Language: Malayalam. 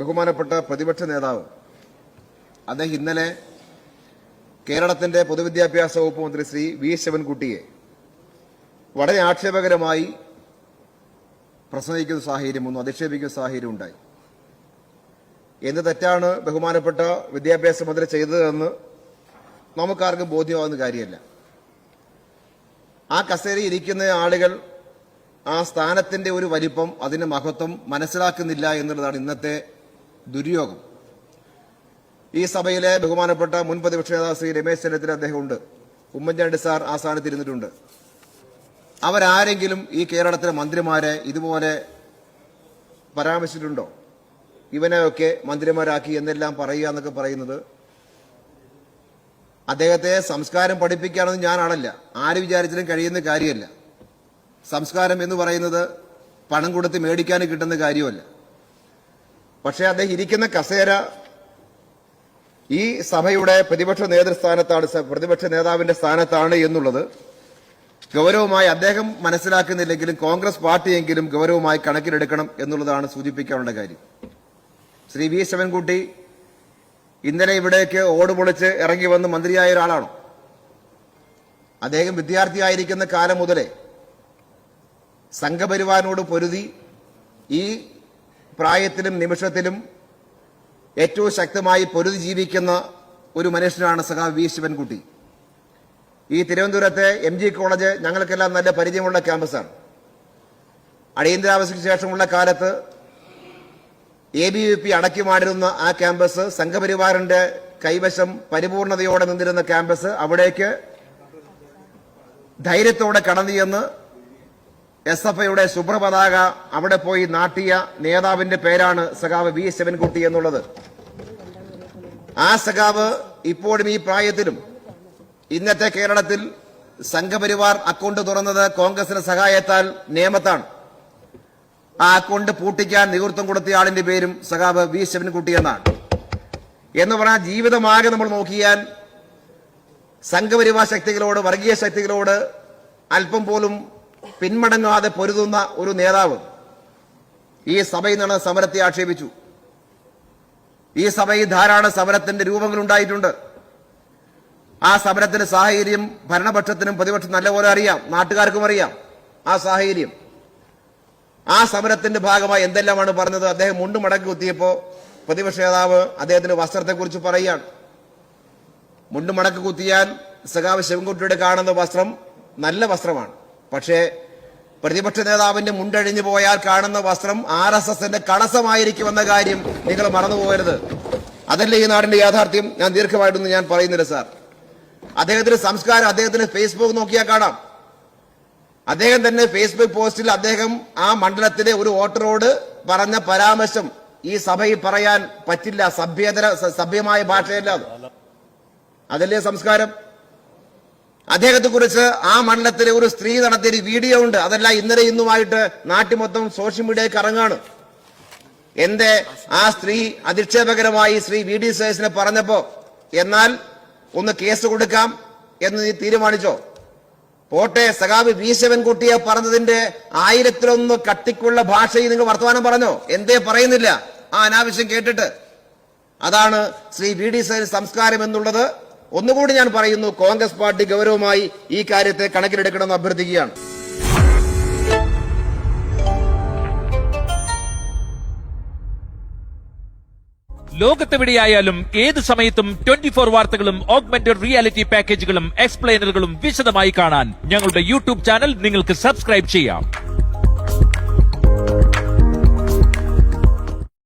ബഹുമാനപ്പെട്ട പ്രതിപക്ഷ നേതാവ്. അദ്ദേഹം ഇന്നലെ കേരളത്തിന്റെ പൊതുവിദ്യാഭ്യാസ വകുപ്പ് മന്ത്രി ശ്രീ വി ശിവൻകുട്ടിയെ വളരെ ആക്ഷേപകരമായി പ്രസംഗിക്കുന്ന സാഹചര്യം ഒന്നും അധിക്ഷേപിക്കുന്ന സാഹചര്യം ഉണ്ടായി. എന്ത് തെറ്റാണ് ബഹുമാനപ്പെട്ട വിദ്യാഭ്യാസ മന്ത്രി ചെയ്തതെന്ന് നമുക്കാർക്കും ബോധ്യമാകുന്ന കാര്യമല്ല. ആ കസേരയിൽ ഇരിക്കുന്ന ആളുകൾ ആ സ്ഥാനത്തിന്റെ ഒരു വലിപ്പം അതിന്റെ മഹത്വം മനസ്സിലാക്കുന്നില്ല എന്നുള്ളതാണ് ഇന്നത്തെ ദുര്യോഗം. ഈ സഭയിലെ ബഹുമാനപ്പെട്ട മുൻ പ്രതിപക്ഷ നേതാവ് ശ്രീ രമേശ് ചെന്നിത്തല അദ്ദേഹമുണ്ട്. ഉമ്മൻചാണ്ടി സാർ ആ സ്ഥാനത്ത് ഇരുന്നിട്ടുണ്ട് അവരാരെങ്കിലും ഈ കേരളത്തിലെ മന്ത്രിമാരെ ഇതുപോലെ പരാമർശിച്ചിട്ടുണ്ടോ? ഇവനെയൊക്കെ മന്ത്രിമാരാക്കി എന്നെല്ലാം പറയുക എന്നൊക്കെ പറയുന്നത് അദ്ദേഹത്തെ സംസ്കാരം പഠിപ്പിക്കുകയാണെന്ന് ഞാനാണല്ല. ആര് വിചാരിച്ചാലും കഴിയുന്ന കാര്യമല്ല. സംസ്കാരം എന്ന് പറയുന്നത് പണം കൊടുത്ത് മേടിക്കാൻ കിട്ടുന്ന കാര്യമല്ല. പക്ഷേ അദ്ദേഹം ഇരിക്കുന്ന കസേര ഈ സഭയുടെ പ്രതിപക്ഷ നേതൃസ്ഥാനത്താണ് പ്രതിപക്ഷ നേതാവിന്റെ സ്ഥാനത്താണ് എന്നുള്ളത് ഗൗരവമായി അദ്ദേഹം മനസ്സിലാക്കുന്നില്ലെങ്കിലും കോൺഗ്രസ് പാർട്ടിയെങ്കിലും ഗൗരവമായി കണക്കിലെടുക്കണം എന്നുള്ളതാണ് സൂചിപ്പിക്കാനുള്ള കാര്യം. ശ്രീ വി ശിവൻകുട്ടി ഇന്നലെ ഇവിടേക്ക് ഓട് പൊളിച്ച് ഇറങ്ങി വന്ന് മന്ത്രിയായ ഒരാളാണ്. അദ്ദേഹം വിദ്യാർത്ഥിയായിരിക്കുന്ന കാലം മുതലേ സംഘപരിവാറിനോട് പൊരുതി ഈ പ്രായത്തിലും നിമിഷത്തിലും ഏറ്റവും ശക്തമായി പൊരുതി ജീവിക്കുന്ന ഒരു മനുഷ്യനാണ് സഖാവ് വി ശിവൻകുട്ടി. ഈ തിരുവനന്തപുരത്തെ എം ജി കോളേജ് ഞങ്ങൾക്കെല്ലാം നല്ല പരിചയമുള്ള ക്യാമ്പസാണ്. അടിയന്തരാവസ്ഥയ്ക്ക് ശേഷമുള്ള കാലത്ത് എ ബി വി പി അടക്കിമാടിരുന്ന ആ ക്യാമ്പസ് സംഘപരിവാറിന്റെ കൈവശം പരിപൂർണതയോടെ നിന്നിരുന്ന ക്യാമ്പസ് അവിടേക്ക് ധൈര്യത്തോടെ കടന്നു ചെന്ന് എസ് എഫ് ഐയുടെ ശുഭ്രപതാക അവിടെ പോയി നാട്ടിയ നേതാവിന്റെ പേരാണ് സഖാവ് വി ശിവൻകുട്ടി എന്നുള്ളത്. ആ സഖാവ് ഇപ്പോഴും ഈ പ്രായത്തിലും ഇന്നത്തെ കേരളത്തിൽ സംഘപരിവാർ അക്കൗണ്ട് തുറന്നത് കോൺഗ്രസിന്റെ സഹായത്താൽ നിയമത്താണ് ആ അക്കൗണ്ട് പൂട്ടിക്കാൻ നേതൃത്വം കൊടുത്തിയ ആളിന്റെ പേരും സഖാവ് വി ശിവൻകുട്ടി എന്നാണ്. എന്ന് പറഞ്ഞാൽ ജീവിതമാകെ നമ്മൾ നോക്കിയാൽ സംഘപരിവാർ ശക്തികളോട് വർഗീയ ശക്തികളോട് അല്പം പോലും പിന്മടങ്ങാതെ പൊരുതുന്ന ഒരു നേതാവ് ഈ സഭയിൽ നിന്ന് സമരത്തെ ആക്ഷേപിച്ചു. ഈ സഭയിൽ ധാരാളം സമരത്തിന്റെ രൂപങ്ങൾ ഉണ്ടായിട്ടുണ്ട്. ആ സമരത്തിന്റെ സാഹചര്യം ഭരണപക്ഷത്തിനും പ്രതിപക്ഷം നല്ലപോലെ അറിയാം. നാട്ടുകാർക്കും അറിയാം ആ സാഹചര്യം. ആ സമരത്തിന്റെ ഭാഗമായി എന്തെല്ലാമാണ് പറഞ്ഞത്? അദ്ദേഹം മുണ്ടു മടക്കി കുത്തിയപ്പോ പ്രതിപക്ഷ നേതാവ് അദ്ദേഹത്തിന്റെ വസ്ത്രത്തെക്കുറിച്ച് പറയുകയാണ്. മുണ്ടു മടക്കി കുത്തിയാൽ സഖാവ് ശിവൻകുട്ടിയുടെ കാണുന്ന വസ്ത്രം നല്ല വസ്ത്രമാണ്. പക്ഷേ പ്രതിപക്ഷ നേതാവിന്റെ മുണ്ടഴിഞ്ഞു പോയാൽ കാണുന്ന വസ്ത്രം ആർ എസ് എസിന്റെ കളസമായിരിക്കുമെന്ന കാര്യം നിങ്ങൾ മറന്നുപോകരുത്. അതല്ല ഈ നാടിന്റെ യാഥാർത്ഥ്യം? ഞാൻ ദീർഘമായിട്ടൊന്നും ഞാൻ പറയുന്നില്ല സാർ. അദ്ദേഹത്തിന്റെ സംസ്കാരം അദ്ദേഹത്തിന് ഫേസ്ബുക്ക് നോക്കിയാൽ കാണാം. അദ്ദേഹം തന്നെ ഫേസ്ബുക്ക് പോസ്റ്റിൽ അദ്ദേഹം ആ മണ്ഡലത്തിലെ ഒരു വോട്ടറോട് പറഞ്ഞ പരാമർശം ഈ സഭയിൽ പറയാൻ പറ്റില്ല. സഭ്യതര സഭ്യമായ ഭാഷയല്ല അതല്ലേ സംസ്കാരം? അദ്ദേഹത്തെ കുറിച്ച് ആ മണ്ഡലത്തിലെ ഒരു സ്ത്രീ നടത്തിയ ഒരു വീഡിയോ ഉണ്ട്. അതല്ല ഇന്നലെ ഇന്നുമായിട്ട് നാട്ടിൽ മൊത്തം സോഷ്യൽ മീഡിയയിൽ കറങ്ങാണ്. എന്റെ ആ സ്ത്രീ അധിക്ഷേപകരമായി ശ്രീ വി ഡി സേസിനെ പറഞ്ഞപ്പോ എന്നാൽ ഒന്ന് കേസ് കൊടുക്കാം എന്ന് നീ തീരുമാനിച്ചോ? പോട്ടെ സഖാബ് വി ശിവൻകുട്ടിയെ പറഞ്ഞതിന്റെ ആയിരത്തിലൊന്ന് കട്ടിക്കുള്ള ഭാഷയിൽ നിങ്ങൾ വർത്തമാനം പറഞ്ഞോ? എന്തേ പറയുന്നില്ല? ആ അനാവശ്യം കേട്ടിട്ട്. അതാണ് ശ്രീ വി ഡി സേന സംസ്കാരം എന്നുള്ളത്. ഒന്നുകൂടി ഞാൻ പറയുന്നു കോൺഗ്രസ് പാർട്ടി ഗൗരവമായി ഈ കാര്യത്തെ കണക്കിലെടുക്കണമെന്ന് അഭ്യർത്ഥിക്കുകയാണ്. ലോകത്തെവിടെയായാലും ഏത് സമയത്തും ട്വന്റി ഫോർ വാർത്തകളും ഓഗ്മെന്റഡ് റിയാലിറ്റി പാക്കേജുകളും എക്സ്പ്ലെയിനറുകളും വിശദമായി കാണാൻ ഞങ്ങളുടെ യൂട്യൂബ് ചാനൽ നിങ്ങൾക്ക് സബ്സ്ക്രൈബ് ചെയ്യാം.